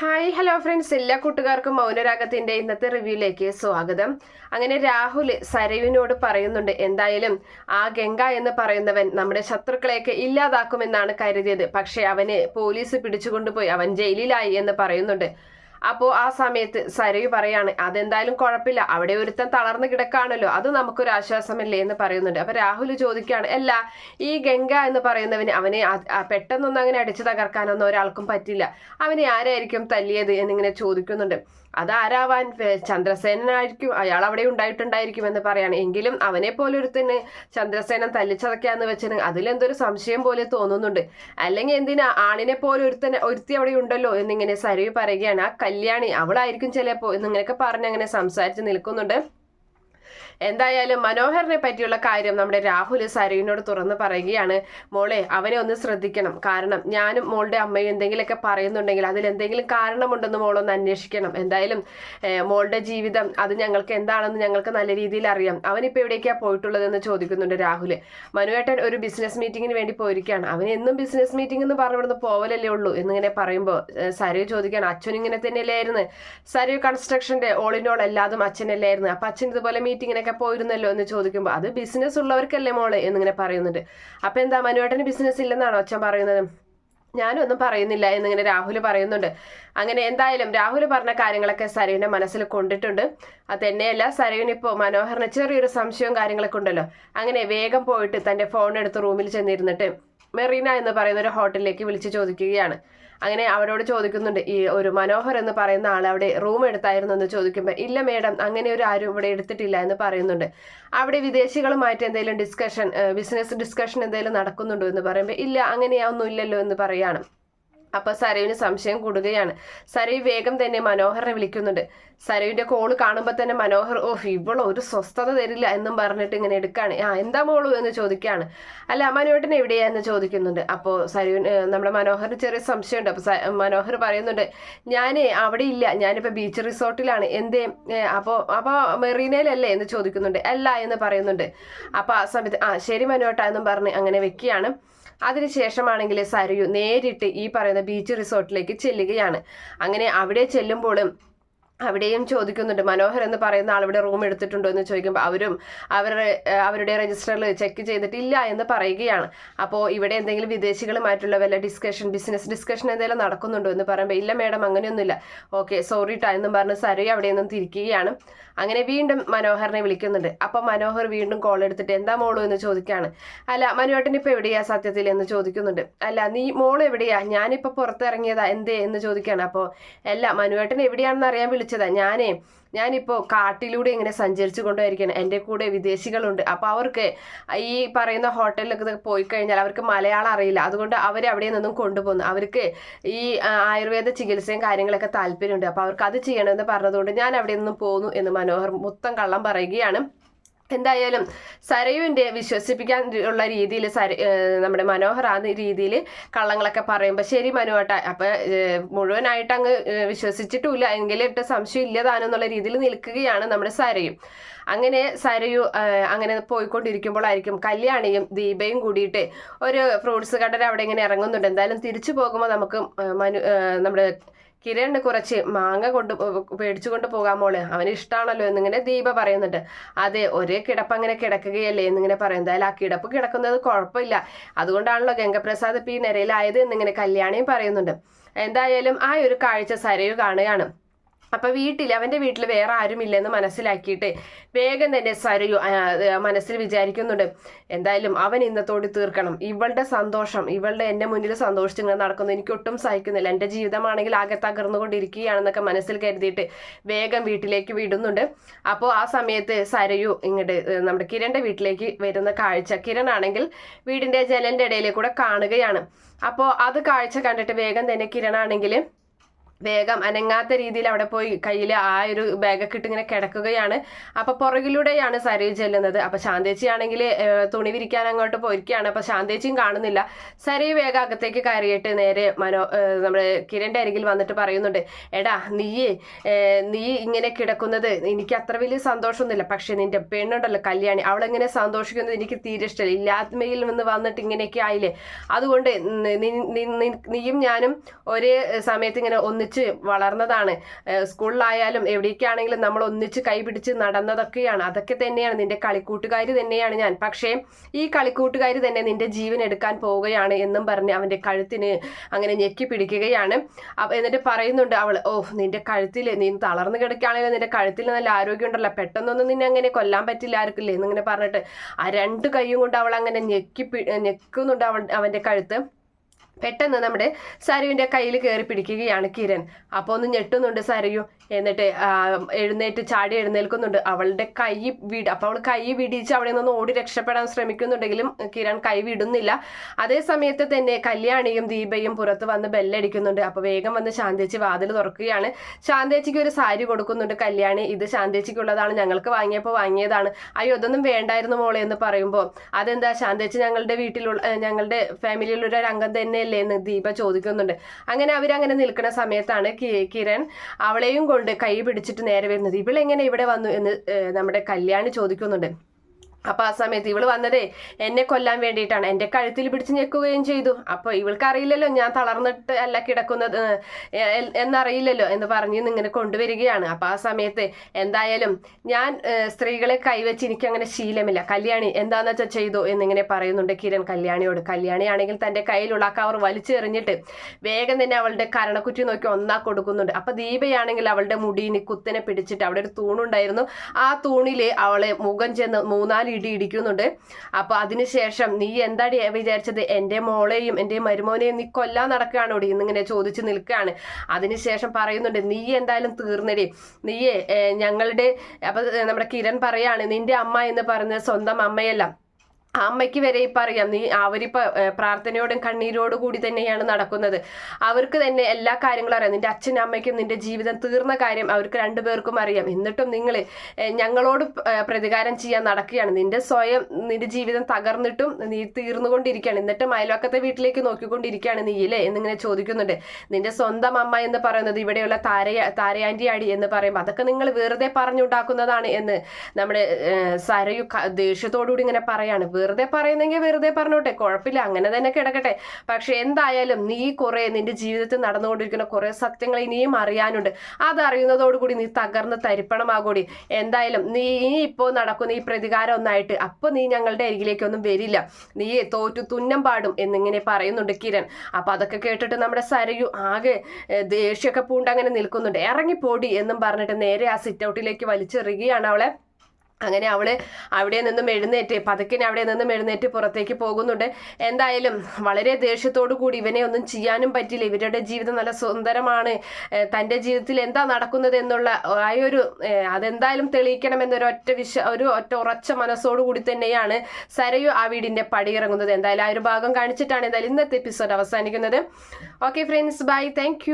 Hi hello friends എല്ലാ കൂട്ടുകാർക്കും മൗനരാഗത്തിന്റെ ഇന്നത്തെ റിവ്യൂയിലേക്ക് സ്വാഗതം. അങ്ങനെ രാഹുൽ സരയുവിനോട് പറയുന്നുണ്ട് എന്തായാലും ആ ഗംഗ എന്ന് പറയുന്നവൻ നമ്മുടെ ശത്രുക്കളെയൊക്കെ ഇല്ലാതാക്കുമെന്നാണ് കരുതിയത്. പക്ഷെ അവനെ പോലീസ് പിടിച്ചുകൊണ്ടുപോയി. അവൻ ജയിലിലായി എന്ന് പറയുന്നുണ്ട്. അപ്പോൾ ആ സമയത്ത് സരയു പറയാണ് അതെന്തായാലും കുഴപ്പമില്ല അവിടെ ഒരുത്തൻ തളർന്നു കിടക്കാണല്ലോ. അത് നമുക്കൊരു ആശ്വാസമല്ലേ? എന്ന് പറയുന്നുണ്ട്. അപ്പൊ രാഹുൽ ചോദിക്കുകയാണ് അല്ല ഈ ഗംഗ എന്ന് പറയുന്നവന് അവനെ പെട്ടെന്നൊന്നും അങ്ങനെ അടിച്ചു തകർക്കാനൊന്നും ഒരാൾക്കും പറ്റില്ല. അവനെ ആരായിരിക്കും തല്ലിയത്? എന്നിങ്ങനെ ചോദിക്കുന്നുണ്ട്. അതാരാവാൻ? ചന്ദ്രസേനായിരിക്കും അയാൾ അവിടെ ഉണ്ടായിട്ടുണ്ടായിരിക്കും എന്ന് പറയാണ്. എങ്കിലും അവനെ പോലെ ഒരുത്തന് ചന്ദ്രസേനൻ തല്ലിച്ചതക്കാന്ന് വെച്ചാൽ അതിലെന്തൊരു സംശയം പോലെ തോന്നുന്നുണ്ട്. അല്ലെങ്കിൽ എന്തിനാ ആണിനെ പോലെ ഒരുത്തനെ ഒരുത്തി അവിടെ ഉണ്ടല്ലോ? എന്നിങ്ങനെ സരവി പറയുകയാണ്. ആ കല്യാണി. അവളായിരിക്കും ചിലപ്പോ എന്നിങ്ങനെയൊക്കെ പറഞ്ഞ് അങ്ങനെ സംസാരിച്ച് നിൽക്കുന്നുണ്ട്. എന്തായാലും മനോഹറിനെ പറ്റിയുള്ള കാര്യം നമ്മുടെ രാഹുൽ സരയുവിനോട് തുറന്ന് പറയുകയാണ്. മോളെ അവനെ ഒന്ന് ശ്രദ്ധിക്കണം. കാരണം ഞാനും മോളുടെ അമ്മയും എന്തെങ്കിലുമൊക്കെ പറയുന്നുണ്ടെങ്കിൽ അതിൽ എന്തെങ്കിലും കാരണമുണ്ടെന്ന് മോളൊന്ന് അന്വേഷിക്കണം. എന്തായാലും മോളുടെ ജീവിതം അത് ഞങ്ങൾക്ക് എന്താണെന്ന് ഞങ്ങൾക്ക് നല്ല രീതിയിൽ അറിയാം. അവനിപ്പോൾ എവിടേക്കാണ് പോയിട്ടുള്ളതെന്ന് ചോദിക്കുന്നുണ്ട് രാഹുൽ. മനുവേട്ടൻ ഒരു ബിസിനസ് മീറ്റിങ്ങിന് വേണ്ടി പോയിരിക്കുകയാണ്. അവൻ എന്നും ബിസിനസ് മീറ്റിംഗ് എന്ന് പറഞ്ഞ് പോവലല്ലേ ഉള്ളൂ എന്നിങ്ങനെ പറയുമ്പോൾ സരയു ചോദിക്കാൻ അച്ഛൻ ഇങ്ങനെ തന്നെയല്ലായിരുന്നു സരയു കൺസ്ട്രക്ഷന്റെ ഓൾ ഇൻ ഓൾ എല്ലാതും അച്ഛനല്ലായിരുന്നു അപ്പം അച്ഛൻ ഇതുപോലെ മീറ്റിങ്ങിനൊക്കെ പോയിരുന്നല്ലോ എന്ന് ചോദിക്കുമ്പോൾ അത് ബിസിനസ് ഉള്ളവർക്കല്ലേ മോളെ എന്നിങ്ങനെ പറയുന്നുണ്ട്. അപ്പം എന്താ മനുവേട്ടന് ബിസിനസ് ഇല്ലെന്നാണോ അച്ഛൻ പറയുന്നത്? ഞാനൊന്നും പറയുന്നില്ല എന്നിങ്ങനെ രാഹുൽ പറയുന്നുണ്ട്. അങ്ങനെ എന്തായാലും രാഹുൽ പറഞ്ഞ കാര്യങ്ങളൊക്കെ സരയുവിനെ മനസ്സിൽ കൊണ്ടിട്ടുണ്ട്. അത് തന്നെയല്ല സരയുവിന് ഇപ്പോൾ മനോഹറിന് ചെറിയൊരു സംശയവും കാര്യങ്ങളൊക്കെ ഉണ്ടല്ലോ. അങ്ങനെ വേഗം പോയിട്ട് തന്റെ ഫോൺ എടുത്ത് റൂമിൽ ചെന്നിരുന്നിട്ട് മെറീന എന്ന് പറയുന്ന ഒരു ഹോട്ടലിലേക്ക് വിളിച്ച് ചോദിക്കുകയാണ്. അങ്ങനെ അവരോട് ചോദിക്കുന്നുണ്ട് ഈ ഒരു മനോഹർ എന്ന് പറയുന്ന ആൾ അവിടെ റൂം എടുത്തായിരുന്നു എന്ന് ചോദിക്കുമ്പോൾ ഇല്ല മേഡം അങ്ങനെ ഒരു ആരും ഇവിടെ എടുത്തിട്ടില്ല എന്ന് പറയുന്നുണ്ട്. അവിടെ വിദേശികളുമായിട്ട് എന്തെങ്കിലും ഡിസ്കഷൻ ബിസിനസ് ഡിസ്കഷൻ എന്തെങ്കിലും നടക്കുന്നുണ്ടോ എന്ന് പറയുമ്പോൾ ഇല്ല അങ്ങനെയൊന്നും ഇല്ലല്ലോ എന്ന് പറയാണ്. അപ്പൊ സരയുവിന് സംശയം കൂടുകയാണ്. സരയു വേഗം തന്നെ മനോഹറിനെ വിളിക്കുന്നുണ്ട്. സരയുവിന്റെ കോൾ കാണുമ്പോൾ തന്നെ മനോഹർ ഓ ഇവളോ ഒരു സ്വസ്ഥത തരില്ല എന്നും പറഞ്ഞിട്ട് ഇങ്ങനെ എടുക്കാണ്. ആ എന്താ മോളു? എന്ന് ചോദിക്കുകയാണ്. അല്ല മനുവേട്ടൻ എവിടെയാ? എന്ന് ചോദിക്കുന്നുണ്ട്. അപ്പോൾ സരയുവിന് നമ്മുടെ മനോഹറിന് ചെറിയ സംശയമുണ്ട്. അപ്പൊ മനോഹർ പറയുന്നുണ്ട് ഞാൻ അവിടെ ഇല്ല. ഞാനിപ്പോ ബീച്ച് റിസോർട്ടിലാണ് എന്തേ അപ്പോൾ അപ്പോ അപ്പൊ മെറീനയിലല്ലേ? എന്ന് ചോദിക്കുന്നുണ്ട്. അല്ല എന്ന് പറയുന്നുണ്ട്. അപ്പൊ ആ സമയത്ത് ആ ശരി മനോട്ട എന്നും പറഞ്ഞ് അങ്ങനെ വെക്കുകയാണ്. അതിനുശേഷമാണെങ്കിൽ സരയു നേരിട്ട് ഈ പറയുന്ന ബീച്ച് റിസോർട്ടിലേക്ക് ചെല്ലുകയാണ്. അങ്ങനെ അവിടെ ചെല്ലുമ്പോഴും അവിടെയും ചോദിക്കുന്നുണ്ട് മനോഹർ എന്ന് പറയുന്ന ആളിവിടെ റൂം എടുത്തിട്ടുണ്ടോ? എന്ന് ചോദിക്കുമ്പോൾ അവരും അവരുടെ അവരുടെ രജിസ്റ്ററിൽ ചെക്ക് ചെയ്തിട്ടില്ല എന്ന് പറയുകയാണ്. അപ്പോൾ ഇവിടെ എന്തെങ്കിലും വിദേശികളുമായിട്ടുള്ള വല്ല ഡിസ്കഷൻ ബിസിനസ് ഡിസ്കഷൻ എന്തെങ്കിലും നടക്കുന്നുണ്ടോ എന്ന് പറയുമ്പോൾ ഇല്ല മേഡം അങ്ങനെയൊന്നുമില്ല. ഓക്കെ സോറി ടാ എന്നും പറഞ്ഞ് സരി അവിടെ നിന്നും തിരിക്കുകയാണ്. അങ്ങനെ വീണ്ടും മനോഹറിനെ വിളിക്കുന്നുണ്ട്. അപ്പോൾ മനോഹർ വീണ്ടും കോൾ എടുത്തിട്ട് എന്താ മോളു? എന്ന് ചോദിക്കുകയാണ് അല്ല മനുവേട്ടൻ ഇപ്പോൾ എവിടെയാ സത്യത്തിൽ? എന്ന് ചോദിക്കുന്നുണ്ട്. അല്ല നീ മോൾ എവിടെയാ? ഞാനിപ്പോൾ പുറത്തിറങ്ങിയതാ എന്തേ? എന്ന് ചോദിക്കുകയാണ് അപ്പോൾ അല്ല മനുവേട്ടൻ എവിടെയാണെന്ന് അറിയാൻ വിളിച്ചതാ ഞാനേ ഞാനിപ്പോൾ കാട്ടിലൂടെ ഇങ്ങനെ സഞ്ചരിച്ചു കൊണ്ടുപോയിരിക്കണം എന്റെ കൂടെ വിദേശികളുണ്ട്. അപ്പോൾ അവർക്ക് ഈ പറയുന്ന ഹോട്ടലിലൊക്കെ പോയി കഴിഞ്ഞാൽ അവർക്ക് മലയാളം അറിയില്ല. അതുകൊണ്ട് അവർ അവിടെ നിന്നും കൊണ്ടുപോകുന്നു അവർക്ക് ഈ ആയുർവേദ ചികിത്സയും കാര്യങ്ങളൊക്കെ താല്പര്യമുണ്ട്. അപ്പോൾ അവർക്ക് അത് ചെയ്യണമെന്ന് പറഞ്ഞതുകൊണ്ട് ഞാൻ അവിടെ നിന്നും പോന്നു എന്ന് മനോഹർ മൊത്തം കള്ളം പറയുകയാണ്. എന്തായാലും സരയുവിന്റെ വിശ്വസിപ്പിക്കാൻ ഉള്ള രീതിയിൽ സര നമ്മുടെ മനോഹർ ആ രീതിയിൽ കള്ളങ്ങളൊക്കെ പറയുമ്പോൾ ശരി മനുവേട്ട അപ്പം മുഴുവനായിട്ട് അങ്ങ് വിശ്വസിച്ചിട്ടില്ല ഇട്ട് സംശയം ഇല്ലതാണെന്നുള്ള രീതിയിൽ നിൽക്കുകയാണ് നമ്മുടെ സരയും. അങ്ങനെ സരയു അങ്ങനെ പോയിക്കൊണ്ടിരിക്കുമ്പോഴായിരിക്കും കല്യാണിയും ദീപയും കൂടിയിട്ട് ഒരു ഫ്രൂട്ട്സ് കടൽ അവിടെ ഇങ്ങനെ ഇറങ്ങുന്നുണ്ട്. എന്തായാലും തിരിച്ചു പോകുമ്പോൾ നമുക്ക് മനു നമ്മുടെ കിരണ് കുറച്ച് മാങ്ങ കൊണ്ട് മേടിച്ചുകൊണ്ട് പോകാൻ മോൾ. അവന് ഇഷ്ടമാണല്ലോ എന്നിങ്ങനെ ദീപ പറയുന്നുണ്ട്. അതെ ഒരേ കിടപ്പ് അങ്ങനെ കിടക്കുകയല്ലേ എന്നിങ്ങനെ പറയും എന്തായാലും ആ കിടപ്പ് കിടക്കുന്നത് കുഴപ്പമില്ല. അതുകൊണ്ടാണല്ലോ ഗംഗപ്രസാദ് പി നിരയിലായത് എന്നിങ്ങനെ കല്യാണിയും പറയുന്നുണ്ട്. എന്തായാലും ആ ഒരു കാഴ്ച സരയു കാണുകയാണ്. അപ്പൊ വീട്ടിൽ അവന്റെ വീട്ടിൽ വേറെ ആരുമില്ലെന്ന് മനസ്സിലാക്കിയിട്ട് വേഗം തന്നെ സരയു മനസ്സിൽ വിചാരിക്കുന്നുണ്ട്. എന്തായാലും അവൻ ഇന്നത്തോട് തീർക്കണം. ഇവളുടെ സന്തോഷം ഇവളുടെ എന്റെ മുന്നിൽ സന്തോഷിച്ച് ഇങ്ങനെ നടക്കുന്നു. എനിക്ക് ഒട്ടും സഹിക്കുന്നില്ല. എന്റെ ജീവിതമാണെങ്കിൽ ആകെ തകർന്നുകൊണ്ടിരിക്കുകയാണെന്നൊക്കെ മനസ്സിൽ കരുതിയിട്ട് വേഗം വീട്ടിലേക്ക് വിടുന്നുണ്ട്. അപ്പോൾ ആ സമയത്ത് സരയു ഇങ്ങോട്ട് നമ്മുടെ കിരണിന്റെ വീട്ടിലേക്ക് വരുന്ന കാഴ്ച കിരൺ ആണെങ്കിൽ വീടിന്റെ ജനലിന്റെ ഇടയിലെ കാണുകയാണ്. അപ്പോൾ അത് കാഴ്ച കണ്ടിട്ട് വേഗം തന്നെ കിരണാണെങ്കിൽ വേഗം അനങ്ങാത്ത രീതിയിൽ അവിടെ പോയി കയ്യിൽ ആ ഒരു ബാഗൊക്കെ ഇട്ട് ഇങ്ങനെ കിടക്കുകയാണ്. അപ്പൊ പുറകിലൂടെയാണ് സരയു ചെല്ലുന്നത്. അപ്പൊ ശാന്തേച്ചി ആണെങ്കിൽ തുണി വിരിക്കാൻ അങ്ങോട്ട് പോയിരിക്കുകയാണ്. അപ്പൊ ശാന്തേച്ചിയും കാണുന്നില്ല. സരയു വേഗം അകത്തേക്ക് കയറിയിട്ട് നേരെ മനോ നമ്മുടെ കിരണിന്റെ അരികിൽ വന്നിട്ട് പറയുന്നുണ്ട് എടാ നീയേ നീ ഇങ്ങനെ കിടക്കുന്നത് എനിക്ക് അത്ര വലിയ സന്തോഷമൊന്നുമില്ല. പക്ഷെ നിന്റെ പെണ്ണുണ്ടല്ലോ കല്യാണി അവളെങ്ങനെ സന്തോഷിക്കുന്നത് എനിക്ക് തീരെ ഇഷ്ടമില്ല. ഇല്ലാത്മയിൽ നിന്ന് വന്നിട്ട് ഇങ്ങനെയൊക്കെ ആയില്ലേ? അതുകൊണ്ട് നീയും ഞാനും ഒരേ സമയത്ത് ഇങ്ങനെ ഒന്നിച്ച് ഒന്നിച്ച് വളർന്നതാണ്. സ്കൂളിലായാലും എവിടേക്കാണെങ്കിലും നമ്മൾ ഒന്നിച്ച് കൈപിടിച്ച് നടന്നതൊക്കെയാണ്. അതൊക്കെ തന്നെയാണ് നിന്റെ കളിക്കൂട്ടുകാരി തന്നെയാണ് ഞാൻ. പക്ഷേ ഈ കളിക്കൂട്ടുകാരി തന്നെ നിന്റെ ജീവൻ എടുക്കാൻ പോവുകയാണ് എന്നും പറഞ്ഞ് അവന്റെ കഴുത്തിന് അങ്ങനെ ഞെക്കി പിടിക്കുകയാണ്. എന്നിട്ട് പറയുന്നുണ്ട് അവൾ ഓ നിന്റെ കഴുത്തിൽ നീ തളർന്നു കിടക്കുകയാണെങ്കിൽ നിന്റെ കഴുത്തിൽ നല്ല ആരോഗ്യം ഉണ്ടല്ലോ പെട്ടെന്നൊന്നും നിന്നെ അങ്ങനെ കൊല്ലാൻ പറ്റില്ല ആർക്കില്ലേ? എന്നിങ്ങനെ പറഞ്ഞിട്ട് ആ രണ്ട് കൈയും കൊണ്ട് അവൾ അങ്ങനെ ഞെക്കി ഞെക്കുന്നുണ്ട് അവൾ അവന്റെ കഴുത്ത്. പെട്ടെന്ന് നമ്മുടെ സരുവിന്റെ കയ്യിൽ കയറി പിടിക്കുകയാണ് കിരൺ. അപ്പോൾ ഒന്ന് ഞെട്ടുന്നുണ്ട് സരയു എന്നിട്ട് എഴുന്നേറ്റ് ചാടി എഴുന്നേൽക്കുന്നുണ്ട്. അവളുടെ കൈ വിട അപ്പോൾ അവൾ കൈ വിടിച്ച് അവിടെ നിന്ന് ഓടി രക്ഷപ്പെടാൻ ശ്രമിക്കുന്നുണ്ടെങ്കിലും കിരൺ കൈ വിടുന്നില്ല. അതേ സമയത്ത് തന്നെ കല്യാണിയും ദീപയും പുറത്ത് വന്ന് ബെല്ലടിക്കുന്നുണ്ട്. അപ്പോൾ വേഗം വന്ന് ശാന്തേച്ചി വാതിൽ തുറക്കുകയാണ്. ശാന്തേച്ചിക്ക് ഒരു സാരി കൊടുക്കുന്നുണ്ട് കല്യാണി. ഇത് ശാന്തേച്ചിക്കുള്ളതാണ്. ഞങ്ങൾക്ക് വാങ്ങിയപ്പോൾ വാങ്ങിയതാണ്. അയ്യോ ഇതൊന്നും വേണ്ടായിരുന്നു മോളെ എന്ന് പറയുമ്പോൾ അതെന്താ? ശാന്തേച്ചി ഞങ്ങളുടെ വീട്ടിലുള്ള ഞങ്ങളുടെ ഫാമിലിയിലുള്ള ഒരു അംഗം തന്നെയല്ലേ എന്ന് ദീപ ചോദിക്കുന്നുണ്ട്. അങ്ങനെ അവരങ്ങനെ നിൽക്കുന്ന സമയത്താണ് കിരൺ അവളെയും കൊണ്ട് കൈ പിടിച്ചിട്ട് നേരെ വരുന്നത്. ഇവളെങ്ങനെ ഇവിടെ വന്നു എന്ന് നമ്മുടെ കല്യാണി ചോദിക്കുന്നുണ്ട്. അപ്പൊ ആ സമയത്ത് ഇവൾ വന്നതേ എന്നെ കൊല്ലാൻ വേണ്ടിയിട്ടാണ്. എന്റെ കഴുത്തിൽ പിടിച്ച് ഞെക്കുകയും ചെയ്തു. അപ്പൊ ഇവൾക്ക് അറിയില്ലല്ലോ ഞാൻ തളർന്നിട്ട് അല്ല കിടക്കുന്നത് എന്നറിയില്ലല്ലോ എന്ന് പറഞ്ഞ് ഇങ്ങനെ കൊണ്ടുവരികയാണ്. അപ്പൊ ആ സമയത്ത് എന്തായാലും ഞാൻ സ്ത്രീകളെ കൈവച്ച് എനിക്ക് അങ്ങനെ ശീലമില്ല. കല്യാണി എന്താന്ന് വെച്ചാൽ ചെയ്തു? എന്നിങ്ങനെ പറയുന്നുണ്ട് കിരൺ കല്യാണിയോട്. കല്യാണിയാണെങ്കിൽ തന്റെ കയ്യിലുള്ള ആ കവർ വലിച്ചെറിഞ്ഞിട്ട് വേഗം തന്നെ അവളുടെ കരണക്കുറ്റി നോക്കി ഒന്നാ കൊടുക്കുന്നുണ്ട്. അപ്പൊ ദീപയാണെങ്കിൽ അവളുടെ മുടിയിന് കുത്തിനെ പിടിച്ചിട്ട് അവിടെ ഒരു തൂണുണ്ടായിരുന്നു. ആ തൂണിൽ അവളെ മുഖം ചെന്ന് മൂന്നാൽ ഇടി ഇടിക്കുന്നുണ്ട് അപ്പൊ അതിനുശേഷം നീ എന്താടി വിചാരിച്ചത്? എന്റെ മോളെയും എന്റെ മരുമോനെയും നീ കൊല്ലാൻ നടക്കുകയാണ് ഇവിടെ ഇന്നിങ്ങനെ ചോദിച്ചു നിൽക്കുകയാണ്. അതിനുശേഷം പറയുന്നുണ്ട് നീ എന്തായാലും തീർന്നടി. നീയേ ഞങ്ങളുടെ അപ്പൊ നമ്മുടെ കിരൺ പറയാണ് നിന്റെ അമ്മ എന്ന് പറയുന്നത് സ്വന്തം അമ്മയല്ല. ആ അമ്മയ്ക്ക് വരെ ഇപ്പം അറിയാം. നീ അവരിപ്പോൾ പ്രാർത്ഥനയോടും കണ്ണീരോടും കൂടി തന്നെയാണ് നടക്കുന്നത്. അവർക്ക് തന്നെ എല്ലാ കാര്യങ്ങളും അറിയാം. നിന്റെ അച്ഛനും അമ്മയ്ക്കും നിന്റെ ജീവിതം തീർന്ന കാര്യം അവർക്ക് രണ്ടുപേർക്കും അറിയാം. എന്നിട്ടും നിങ്ങൾ ഞങ്ങളോട് പ്രതികാരം ചെയ്യാൻ നടക്കുകയാണ്. നിന്റെ സ്വയം നിന്റെ ജീവിതം തകർന്നിട്ടും നീ തീർന്നുകൊണ്ടിരിക്കുകയാണ്. എന്നിട്ടും അയൽവക്കത്തെ വീട്ടിലേക്ക് നോക്കിക്കൊണ്ടിരിക്കുകയാണ് നീ ഇല്ലേ? എന്നിങ്ങനെ ചോദിക്കുന്നുണ്ട്. നിന്റെ സ്വന്തം അമ്മ എന്ന് പറയുന്നത് ഇവിടെയുള്ള താരയ താരയാന്റി അടി എന്ന് പറയുമ്പോൾ അതൊക്കെ നിങ്ങൾ വെറുതെ പറഞ്ഞുണ്ടാക്കുന്നതാണ് എന്ന് നമ്മുടെ സരയു ദേഷ്യത്തോടുകൂടി ഇങ്ങനെ പറയാണ്. വെറുതെ പറയുന്നെങ്കിൽ വെറുതെ പറഞ്ഞോട്ടെ. കുഴപ്പമില്ല അങ്ങനെ തന്നെ കിടക്കട്ടെ. പക്ഷെ എന്തായാലും നീ കുറെ നിന്റെ ജീവിതത്തിൽ നടന്നുകൊണ്ടിരിക്കുന്ന കുറെ സത്യങ്ങൾ ഇനിയും അറിയാനുണ്ട്. അതറിയുന്നതോടുകൂടി നീ തകർന്ന് തരിപ്പണമാകൂടി. എന്തായാലും നീ ഇനി ഇപ്പോൾ നടക്കുന്ന ഈ പ്രതികാരം ഒന്നായിട്ട് അപ്പൊ നീ ഞങ്ങളുടെ അരികിലേക്കൊന്നും വരില്ല. നീ തോറ്റു തുന്നം പാടും എന്നിങ്ങനെ പറയുന്നുണ്ട് കിരൺ. അപ്പൊ അതൊക്കെ കേട്ടിട്ട് നമ്മുടെ സരയു ആകെ ദേഷ്യമൊക്കെ പൂണ്ട് അങ്ങനെ നിൽക്കുന്നുണ്ട്. ഇറങ്ങിപ്പോടി എന്നും പറഞ്ഞിട്ട് നേരെ ആ സിറ്റ് ഔട്ടിലേക്ക് വലിച്ചെറിയുകയാണ് അവളെ. അങ്ങനെ അവൾ അവിടെ നിന്നും എഴുന്നേറ്റ് പതുക്കിനെ അവിടെ നിന്നും എഴുന്നേറ്റ് പുറത്തേക്ക് പോകുന്നുണ്ട്. എന്തായാലും വളരെ ദേഷ്യത്തോടു കൂടി ഇവനെ ഒന്നും ചെയ്യാനും പറ്റില്ല. ഇവരുടെ ജീവിതം നല്ല സുന്ദരമാണ്. തന്റെ ജീവിതത്തിൽ എന്താ നടക്കുന്നത് എന്നുള്ള ആ ഒരു അതെന്തായാലും തെളിയിക്കണം എന്നൊരു ഒറ്റ വിശ്വ ഒരു ഒറ്റ ഉറച്ച മനസ്സോടു കൂടി തന്നെയാണ് സരയു ആ വീടിന്റെ പടിയിറങ്ങുന്നത്. എന്തായാലും ആ ഒരു ഭാഗം കാണിച്ചിട്ടാണ് എന്തായാലും ഇന്നത്തെ എപ്പിസോഡ് അവസാനിക്കുന്നത്. Okay friends bye thank